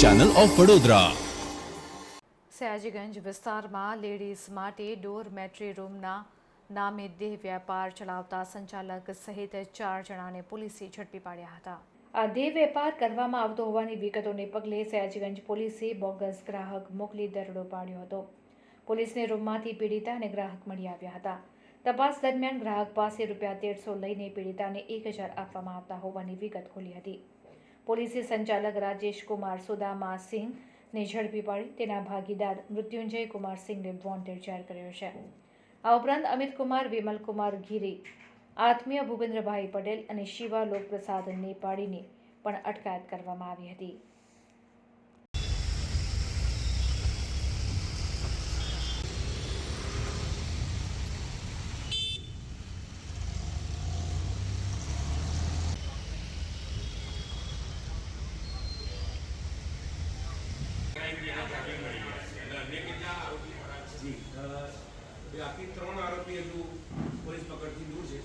Channel of Vadodara Sayajiganj વિસ્તારમાં ladies માટે door મેટ્રી રૂમના નામે દેહ વ્યાપાર ચલાવતા સંચાલક સહિત ચાર જણાને પોલીસે ઝડપી પાડ્યા હતા. આ દેહ વેપાર કરવામાં આવતો હોવાની વિગતોને પગલે સયાજીગંજ પોલીસે બોગસ ગ્રાહક મોકલી દરોડો પાડ્યો હતો. પોલીસને રૂમમાંથી પીડિતા અને ગ્રાહક મળી આવ્યા હતા. તપાસ દરમિયાન ગ્રાહક પાસે રૂપિયા તેરસો લઈને પીડિતાને એક હજાર આપવામાં આવતા હોવાની વિગત ખોલી હતી. પોલીસે સંચાલક રાજેશ કુમાર સુદામા સિંહને ઝડપી પાડી તેના ભાગીદાર મૃત્યુંજય કુમાર સિંહને વોન્ટેડ જાહેર કર્યો છે. આ ઉપરાંત અમિત કુમાર, વિમલ કુમાર ગીરી, આત્મીય ભૂપેન્દ્રભાઈ પટેલ અને શિવા લોકપ્રસાદ નેપાળીની પણ અટકાયત કરવામાં આવી હતી. જી અ, એ બાકી ત્રણ આરોપી હજુ પોલીસ પકડથી દૂર છે.